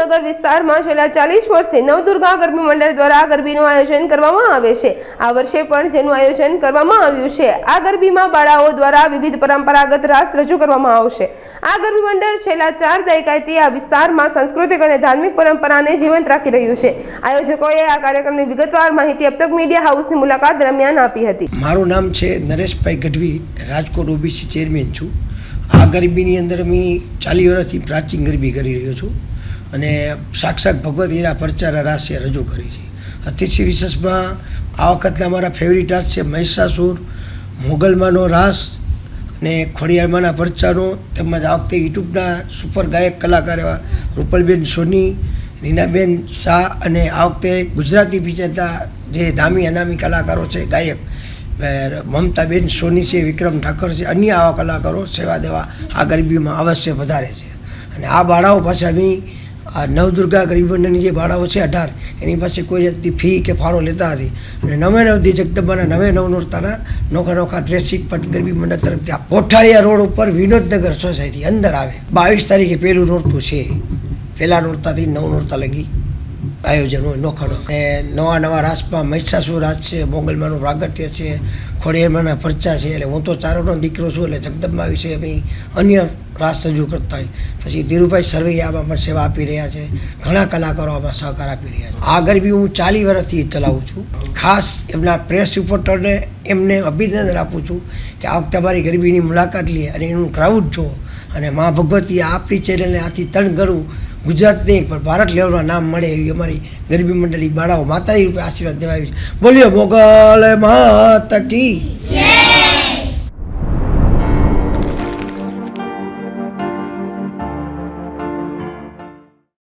નગર વિસ્તારમાં છેલ્લા ચાલીસ વર્ષથી નવદુર્ગા ગરબી મંડળ દ્વારા ગરબીનું આયોજન કરવામાં આવે છે. આ વર્ષે પણ જેનું આયોજન કરવામાં આવ્યું છે. આ ગરબીમાં બાળાઓ દ્વારા વિવિધ પરંપરાગત રાસ રજૂ કરવામાં આવશે. આ ગરબી મંડળ છેલ્લા ચાર દાયકાથી આ વિસ્તારમાં સાંસ્કૃતિક અને ધાર્મિક પરંપરાને જીવંત રાખી રહ્યું છે. આયોજકોએ આ કાર્યક્રમની વિગતવાર માહિતી અબતક મીડિયા હાઉસની મુલાકાત દરમિયાન આપી હતી. મારું નામ છે નરેશભાઈ ગઢવી, રાજકોટ ઓબીસી ચેરમેન છું. આ ગરબીની અંદર મેં ચાલી વર્ષથી પ્રાચીન ગરબી કરી રહ્યો છું. અને સાક્ષાત ભગવત હીરા પરચારા રાસે રજૂ કરી છે. અતિશય વિશેષમાં આ વખતના મારા ફેવરિટ રાસ છે મહિષાસુર મોગલમાંનો રાસ ને ખોડિયારમાંના પરચાનો તેમજ આ વખતે યુટ્યુબના સુપર ગાયક કલાકાર એવા રૂપલબેન સોની રીનાબેન શાહ અને આ વખતે ગુજરાતી પિક્ચરના જે નામી અનામી કલાકારો છે, ગાયક મમતાબેન સોની છે, વિક્રમ ઠાકર છે, અન્ય આવા કલાકારો સેવા દેવા આ ગરીબીમાં અવશ્ય વધારે છે. અને આ બાળાઓ પાસે અમે આ નવદુર્ગા ગરીબ મંડળની જે બાળાઓ છે અઢાર, એની પાસે કોઈ જાતની ફી કે ફાળો લેતા નથી. અને નવે નવથી જગદંબાના નવે નવ નોરતાના નોખા નોખા ડ્રેસિંગ પણ ગરીબ મંડળ તરફથી આ પોઠારિયા રોડ ઉપર વિનોદનગર સોસાયટી અંદર આવે. બાવીસ તારીખે પહેલું નોરતું છે. પહેલાં નોરતાથી નવ નોરતા લગી. આયોજન હોય નોખા અને નવા નવા રાસમાં મહિષાસુર રાસ છે, મોગલમાનું પ્રાગટ્ય છે, ખોડિયારમાંના પરચા છે, એટલે હું તો ચારોનો દીકરો છું, એટલે જગદંબા વિશે અમે અન્ય રાસ રજૂ કરતા હોય. પછી ધીરુભાઈ સરવૈયામાં પણ સેવા આપી રહ્યા છે, ઘણા કલાકારો આમાં સહકાર આપી રહ્યા છે. આ ગરબી હું ચાલી વર્ષથી ચલાવું છું. ખાસ એમના પ્રેસ રિપોર્ટરને એમને અભિનંદન આપું છું કે આ વખતે અમારી ગરબીની મુલાકાત લઈએ અને એનું ક્રાઉડ જો અને મા ભગવતી આપણી ચેનલને આથી ત્રણ ગણું ગુજરાત નહીં પણ ભારત લેવલમાં નામ મળે એવી અમારી ગરબી મંડળી બાળાઓ માતાજી રૂપે આશીર્વાદ દેવાય છે. બોલ્યો મોગલ માત કી